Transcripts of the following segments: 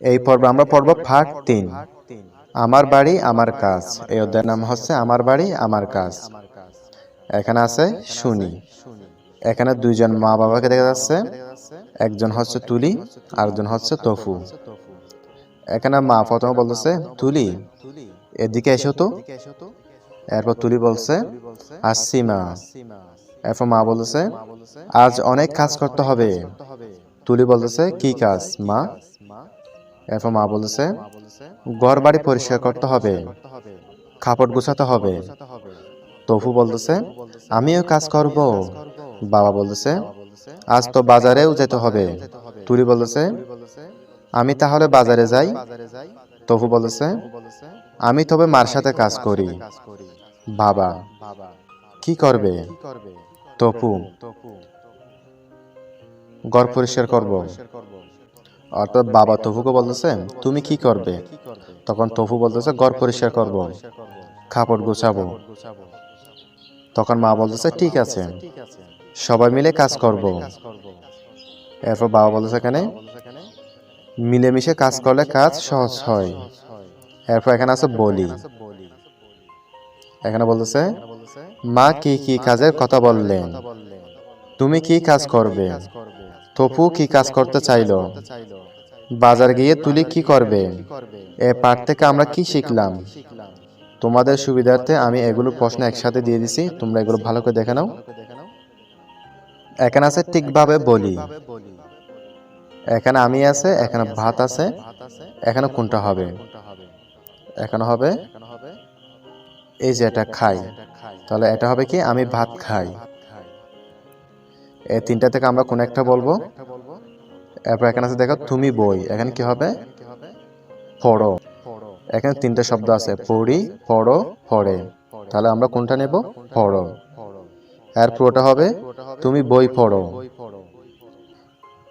এই পর্ব আমরা পড়ব ভাগ তিন। আমার বাড়ি, আমার কাজ। এই অধ্যায়ের নাম হচ্ছে আমার বাড়ি, আমার কাজ। এখানে আছে শুনি। এখানে দুইজন মা বাবাকে দেখা যাচ্ছে। একজন হচ্ছে তুলি আর একজন হচ্ছে তফু। এখানে মা প্রথমে বলতেছে, তুলি, এদিকে এসো তো। এরপর তুলি বলছে আসছি মা এরপর মা বলতেছে, আজ অনেক কাজ করতে হবে। তুলি বলতেছে, কি কাজ, মা? এরপর মা বলতেছে ঘর বাড়ি পরিষ্কার করতে হবে, কাপড় গুছাতে হবে। তফু বলতেছে, আমিও কাজ করব। বাবা বলতেছে, আজ তো বাজারেও যেতে হবে। তুলি বলতেছে, আমি তাহলে বাজারে যাই? তফু বলতেছে, আমি তবে মার সাথে কাজ করি। বাবা, কি করবে? তপু ঘর পরিষ্কার করব। অর্থাৎ বাবা তফুকে বলতেছে, তুমি কি করবে? তখন তফু বলতেছে, ঘর পরিষ্কার করব, কাপড় গুছাবো। তখন মা বলতেছে, ঠিক আছে, সবাই মিলে কাজ করব। এরপর বাবা বলতেছে এখানে মিলেমিশে কাজ করলে কাজ সহজ হয়। এরপর এখানে আছে বলি। এখানে বলতেছে, মা কি কি কাজের কথা বললেন? তুমি কি কাজ করবে? তপু কি কাজ করতে চাইলো? বাজার গিয়ে তুলি কি করবে? এ পাঠ থেকে আমরা কি শিখলাম? তোমাদের সুবিধার্থে আমি এগুলো প্রশ্ন একসাথে দিয়ে দিছি। তোমরা এগুলো ভালো করে দেখে নাও। এখানে আছে ঠিকভাবে বলি। এখানে আমি আছে, এখানে ভাত আছে। এখানে কোনটা হবে? এখানে হবে, এই যে এটা খাই। তাহলে এটা হবে কি? আমি ভাত খাই। এই তিনটা থেকে আমরা কোন একটা বলব? এরপর এখানে আছে দেখো, তুমি বই। এখানে কি হবে? পড়ো। এখানে তিনটা শব্দ আছে, পড়ি, পড়ো, পড়ে। তাহলে আমরা কোনটা নেব? পড়ো। এর পুরোটা হবে, তুমি বই পড়ো।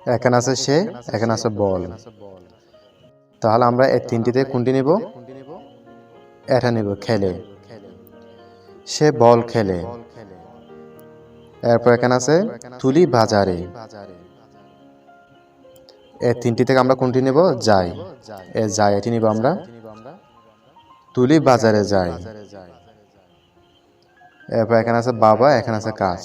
এখানে আছে সে, এখানে আছে বল। তাহলে আমরা এই তিনটিতে কোনটি নিব? এটা নিব, খেলে। সে বল খেলে। এরপর এখানে আছে তুলি বাজারে। এই তিনটি থেকে আমরা কোনটি নেব? যাই। এ যাই, এটি নিব আমরা। তুলি বাজারে যাই। এরপর এখানে আছে বাবা, এখানে আছে কাজ।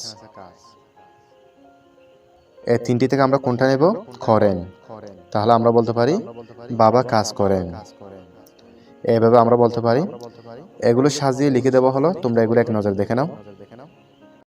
এই তিনটি থেকে আমরা কোনটা নেব? করেন তাহলে আমরা বলতে পারি, বাবা কাজ করেন। এভাবে আমরা বলতে পারি, এগুলো সাজিয়ে লিখে দেওয়া হলো, তোমরা এগুলো এক নজর দেখে নাও।